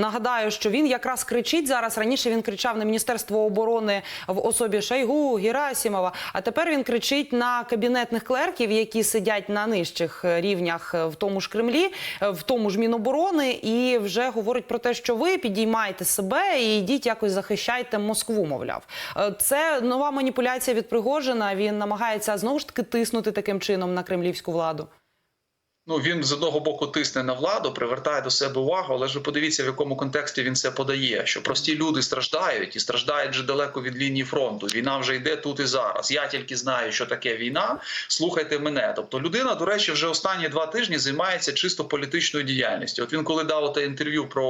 Нагадаю, що він якраз кричить зараз. Раніше він кричав на Міністерство оборони в особі Шойгу, Герасімова. А тепер він кричить на кабінетних клерків, які сидять на нижчих рівнях в тому ж Кремлі, в тому ж Міноборони, і вже говорить про те, що ви підіймаєте себе і йдіть якось захищайте Москву. Мовляв, Е, це нова маніпуляція від Пригожина. Він намагається знову ж таки тиснути таким чином на кремлівську владу. Ну він з одного боку тисне на владу, привертає до себе увагу, але ж подивіться, в якому контексті він це подає. Що прості люди страждають і страждають вже далеко від лінії фронту. Війна вже йде тут і зараз. Я тільки знаю, що таке війна. Слухайте мене. Тобто, людина, до речі, вже останні два тижні займається чисто політичною діяльністю. От він, коли дав те інтерв'ю про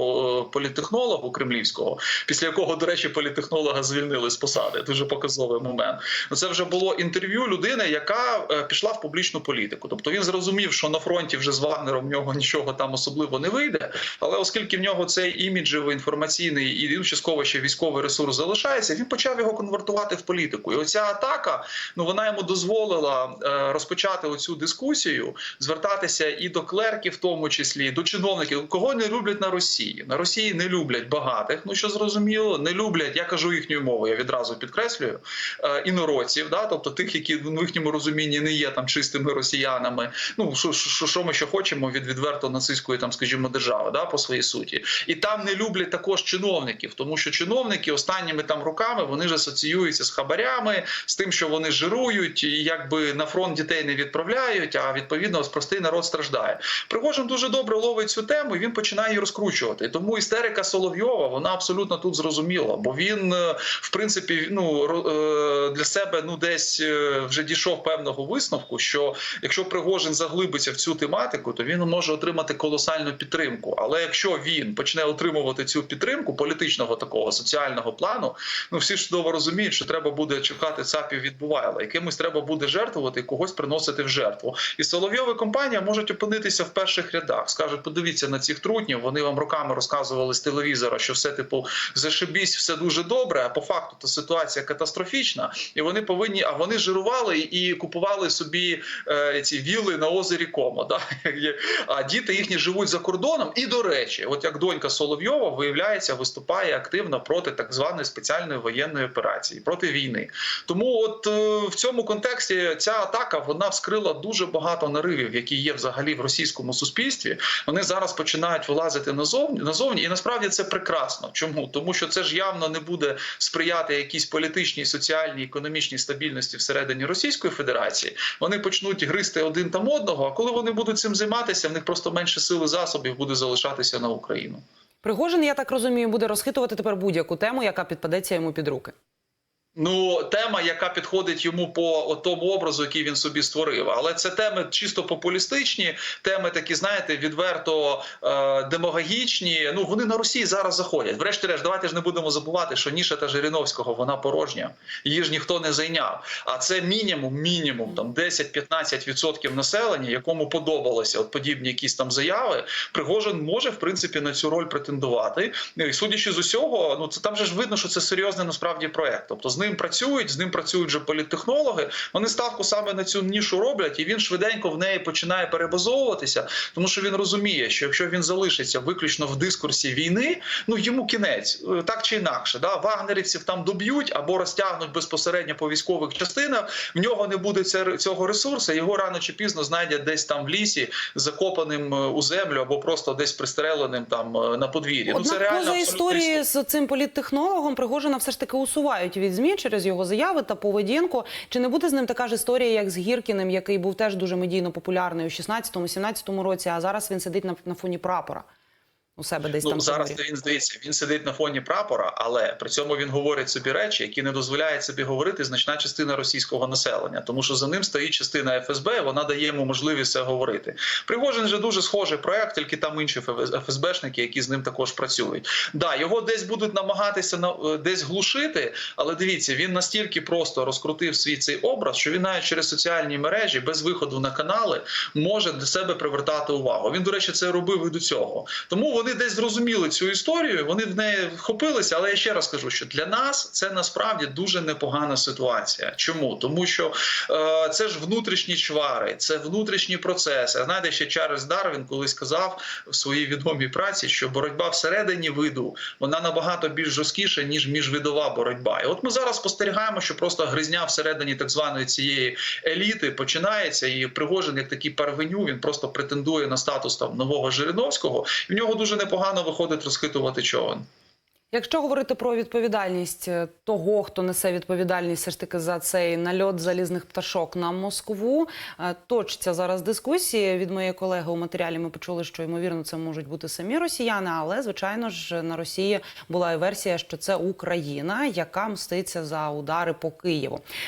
е, політехнологу кремлівського, після якого, до речі, політехнолога звільнили з посади. Дуже показовий момент. Ну це вже було інтерв'ю людини, яка е, пішла в публічну політику. Тобто він зрозумів, що на фронті вже з Вагнером в нього нічого там особливо не вийде. Але оскільки в нього цей іміджевий інформаційний і ну, частково ще військовий ресурс залишається, він почав його конвертувати в політику. І оця атака ну вона йому дозволила е, розпочати оцю дискусію, звертатися і до клерків, в тому числі до чиновників, кого не люблять на Росії. На Росії не люблять багатих. Ну що зрозуміло, не люблять. Я кажу їхньою мовою. Я відразу підкреслюю е, інородців, да, тобто тих, які в їхньому розумінні не є там чистими росіянами. Ну що, що, що ми ще хочемо від відверто нацистської там, скажімо, держави, да, по своїй суті, і там не люблять також чиновників, тому що чиновники останніми там роками вони ж асоціюються з хабарями, з тим, що вони жирують, і якби на фронт дітей не відправляють. А відповідно простий народ страждає. Пригожин дуже добре ловить цю тему. і Він починає її розкручувати. Тому істерика Соловйова вона абсолютно тут зрозуміла, бо він е, в принципі ну е, для себе ну десь е, вже дійшов певного висновку, що якщо Пригожин заглибиться в цю тематику, то він може отримати колосальну підтримку. Але якщо він почне отримувати цю підтримку політичного такого соціального плану, ну всі ж чудово розуміють, що треба буде чекати цапів від Бувайла. Якимось треба буде жертвувати і когось приносити в жертву. І Соловйов і компанія можуть опинитися в перших рядах. Скажуть, подивіться на цих трутнів. Вони вам роками розказували з телевізора, що все типу зашибісь, все дуже добре. А по факту то ситуація катастрофічна, і вони повинні. А вони жирували і купували собі е, ці віли на озері Комо. Да? А діти їхні живуть за кордоном. І до речі, от як донька Соловйова виявляється, виступає активно проти так званої спеціальної воєнної операції, проти війни. Тому, от е, в цьому контексті ця атака вона вскрила дуже багато наривів, які є взагалі в російському суспільстві. Вони зараз починають вилазити назовні назовні, і насправді це прекрасно. Чому тому, що це ж явно не буде сприяти якійсь політичній, соціальній, економічній стабільності всередині Російської Федерації. Вони почнуть гризти один там одного. А коли вони будуть цим займатися, в них просто менше сили засобів буде залишатися на Україну. Пригожин, я так розумію, буде розхитувати тепер будь-яку тему, яка підпадеться йому під руки. Ну, тема, яка підходить йому по тому образу, який він собі створив. Але це теми чисто популістичні, теми такі, знаєте, відверто е, демагогічні. Ну вони на Росії зараз заходять. Врешті-решт, давайте ж не будемо забувати, що ніша та Жириновського вона порожня. Її ж ніхто не зайняв. А це мінімум, мінімум там 10-15% населення, якому подобалося от подібні якісь там заяви. Пригожин може в принципі на цю роль претендувати. Ну, І судячи з усього, ну це там же ж видно, що це серйозний насправді проект. Тобто з ним працюють, з ним працюють вже політтехнологи. Вони ставку саме на цю нішу роблять, і він швиденько в неї починає перебазовуватися, тому що він розуміє, що якщо він залишиться виключно в дискурсі війни, ну йому кінець е, так чи інакше. Да? Вагнерівців там доб'ють або розтягнуть безпосередньо по військових частинах. В нього не буде цього ресурсу. Його рано чи пізно знайдять десь там в лісі, закопаним е, у землю або просто десь пристреленим там е, на подвір'ї. Ну це реально поза історії з цим політтехнологом Пригожина все ж таки усувають від змі через його заяви та поведінку. Чи не буде з ним така ж історія, як з Гіркіним, який був теж дуже медійно популярний у 16-17 році, а зараз він сидить на, на фоні прапора у себе десь Ну там. зараз він здається, він сидить на фоні прапора, але при цьому він говорить собі речі, які не дозволяє собі говорити значна частина російського населення, тому що за ним стоїть частина ФСБ. Вона дає йому можливість це говорити. Пригожин же дуже схожий проект, тільки там інші ФСБшники, які з ним також працюють. Да, його десь будуть намагатися на е, десь глушити, але дивіться, він настільки просто розкрутив свій цей образ, що він навіть через соціальні мережі без виходу на канали може до себе привертати увагу. Він, до речі, це робив і до цього. Тому вони вони десь зрозуміли цю історію, вони в неї вхопилися. Але я ще раз кажу, що для нас це насправді дуже непогана ситуація. Чому? Тому що е, це ж внутрішні чвари, це внутрішні процеси. Знаєте, ще Чарльз Дарвін колись сказав в своїй відомій праці, що боротьба всередині виду вона набагато більш жорсткіша ніж міжвидова боротьба. І от ми зараз спостерігаємо, що просто гризня всередині так званої цієї еліти починається, і Пригожин, як такий парвеню, він просто претендує на статус там нового Жириновського, і в нього дуже непогано виходить розхитувати човен. Якщо говорити про відповідальність е, того, хто несе відповідальність все ж таки за цей нальот залізних пташок на Москву, е, точаться зараз дискусії. Від моєї колеги у матеріалі ми почули, що ймовірно це можуть бути самі росіяни, але звичайно ж на Росії була і версія, що це Україна, яка мститься за удари по Києву.